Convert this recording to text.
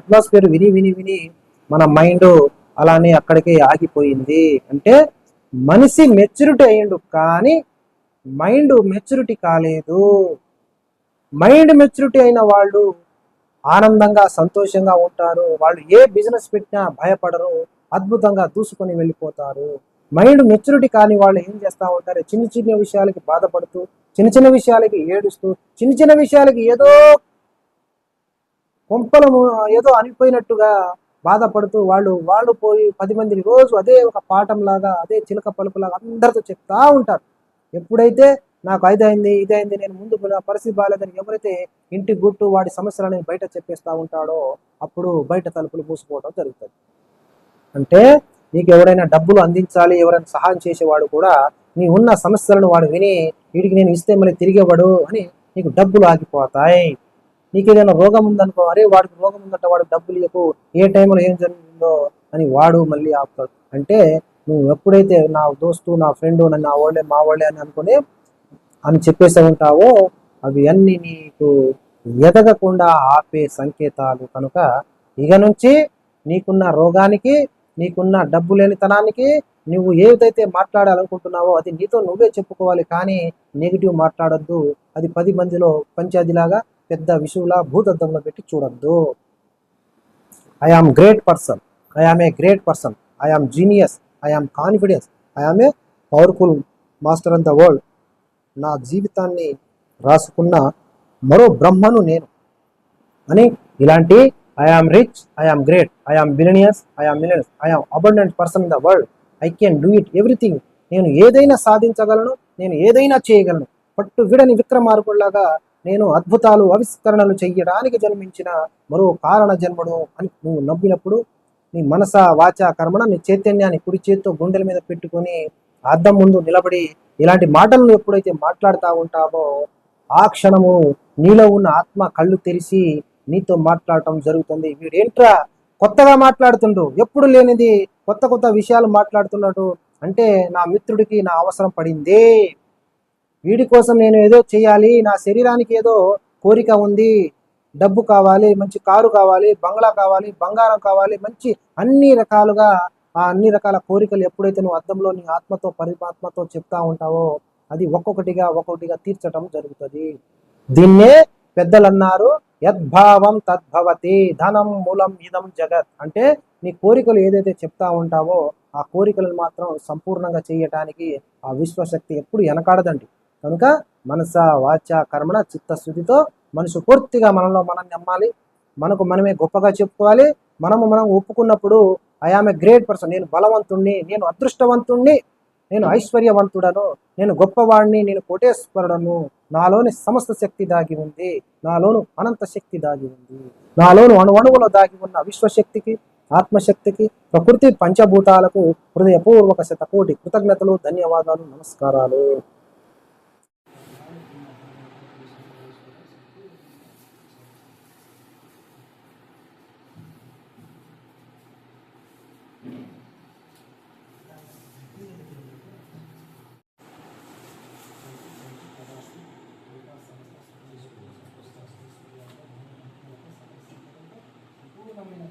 Atmosphere విని విని విని మన మైండ్ అలానే అక్కడికే ఆగిపోయింది. అంటే మనిషి మెచ్యూరిటీ అయ్యిండు కానీ మైండ్ మెచ్యూరిటీ కాలేదు. మైండ్ మెచ్యూరిటీ అయిన వాళ్ళు ఆనందంగా సంతోషంగా ఉంటారు. వాళ్ళు ఏ బిజినెస్ పెట్టినా భయపడరు. అద్భుతంగా దూసుకొని వెళ్ళిపోతారు. మైండ్ మెచ్యూరిటీ కాని వాళ్ళు ఏం చేస్తూ ఉంటారు? చిన్న చిన్న విషయాలకి బాధపడుతూ చిన్న చిన్న విషయాలకి ఏడుస్తూ చిన్న చిన్న విషయాలకి ఏదో కొంపలము ఏదో అనిపోయినట్టుగా బాధపడుతూ వాళ్ళు వాళ్ళు పోయి పది మందిని రోజు అదే ఒక పాఠం లాగా అదే చిలక పలుకులాగా అందరితో చెప్తా ఉంటారు. ఎప్పుడైతే నాకు అయింది ఇదైంది నేను ముందు పరిస్థితి బాగాలేదని ఎవరైతే ఇంటి గుట్టు వాడి సమస్యలని బయట చెప్పేస్తా ఉంటాడో అప్పుడు బయట తలుపులు మూసుకోవడం జరుగుతుంది. అంటే నీకు ఎవరైనా డబ్బులు అందించాలి ఎవరైనా సహాయం చేసేవాడు కూడా నీ ఉన్న సమస్యలను వాడు విని వీడికి నేను ఇస్తే మళ్ళీ తిరిగేవాడు అని నీకు డబ్బులు ఆగిపోతాయి. నీకు ఏదైనా రోగం ఉందనుకో అరే వాడికి రోగం ఉందంట వాడికి డబ్బులు ఇవ్వకు ఏ టైంలో ఏం జరుగుతుందో అని వాడు మళ్ళీ ఆపుతాడు. అంటే నువ్వు ఎప్పుడైతే నా దోస్తు నా ఫ్రెండ్ నన్ను నా వాళ్ళే మా వాళ్ళే అని అనుకుని అని చెప్పేసి ఉంటావో అవి అన్ని నీకు ఎదగకుండా ఆపే సంకేతాలు కనుక ఇక నుంచి నీకున్న రోగానికి నీకున్న డబ్బు లేనితనానికి నువ్వు ఏదైతే మాట్లాడాలనుకుంటున్నావో అది నీతో నువ్వే చెప్పుకోవాలి. కానీ నెగిటివ్ మాట్లాడొద్దు. అది పది మందిలో పంచాదిలాగా పెద్ద విషువులా భూతద్దంలో పెట్టి చూడద్దు I am great person I am a great person I am genius I am confidence I am a powerful master of the world నా జీవితాన్ని రాసుకున్న మరో బ్రహ్మను నేను అని ఇలాంటి I am rich I am great I am billionaires I am millions I am abundant person in the world I can do it everything నేను ఏదైనా సాధించగలను నేను ఏదైనా చేయగలను పట్టు విడని విక్రమార్కుల్లాగా నేను అద్భుతాలు ఆవిష్కరణలు చెయ్యడానికి జన్మించిన మరో కారణ జన్మడు అని నువ్వు నవ్వినప్పుడు నీ మనస వాచ కర్మణ నీ చైతన్యాన్ని కుడి చేత్తో గుండెల మీద పెట్టుకొని అద్దం ముందు నిలబడి ఇలాంటి మాటలను ఎప్పుడైతే మాట్లాడుతూ ఉంటావో ఆ క్షణము నీలో ఉన్న ఆత్మ కళ్ళు తెరిచి నీతో మాట్లాడటం జరుగుతుంది. వీడేంట్రా కొత్తగా మాట్లాడుతుండు? ఎప్పుడు లేనిది కొత్త కొత్త విషయాలు మాట్లాడుతున్నాడు? అంటే నా మిత్రుడికి నా అవసరం పడిందే వీడి కోసం నేను ఏదో చేయాలి నా శరీరానికి ఏదో కోరిక ఉంది డబ్బు కావాలి మంచి కారు కావాలి బంగ్లా కావాలి బంగారం కావాలి మంచి అన్ని రకాలుగా ఆ అన్ని రకాల కోరికలు ఎప్పుడైతే నువ్వు అర్థంలో నీ ఆత్మతో పరిమాత్మతో చెప్తా ఉంటావో అది ఒక్కొక్కటిగా ఒక్కొక్కటిగా తీర్చటం జరుగుతుంది. దీన్నే పెద్దలు అన్నారు యద్భావం తద్భవతి ధనం మూలం ఇదం జగత్. అంటే నీ కోరికలు ఏదైతే చెప్తా ఉంటావో ఆ కోరికలను మాత్రం సంపూర్ణంగా చేయటానికి ఆ విశ్వశక్తి ఎప్పుడు వెనకాడదండి. కనుక మనస వాచ కర్మణ చిత్తశుద్ధితో మనసు పూర్తిగా మనలో మనం నమ్మాలి. మనకు మనమే గొప్పగా చెప్పుకోవాలి. మనము మనం ఒప్పుకున్నప్పుడు I am a great person నేను బలవంతుణ్ణి నేను అదృష్టవంతుణ్ణి నేను ఐశ్వర్యవంతుడను నేను గొప్పవాడిని నేను కోటేశ్వరుడను. నాలోని సమస్త శక్తి దాగి ఉంది. నాలోను అనంత శక్తి దాగి ఉంది. నాలోను అణువణువులో దాగి ఉన్న విశ్వశక్తికి ఆత్మశక్తికి ప్రకృతి పంచభూతాలకు హృదయపూర్వక శతకోటి కృతజ్ఞతలు ధన్యవాదాలు నమస్కారాలు. community.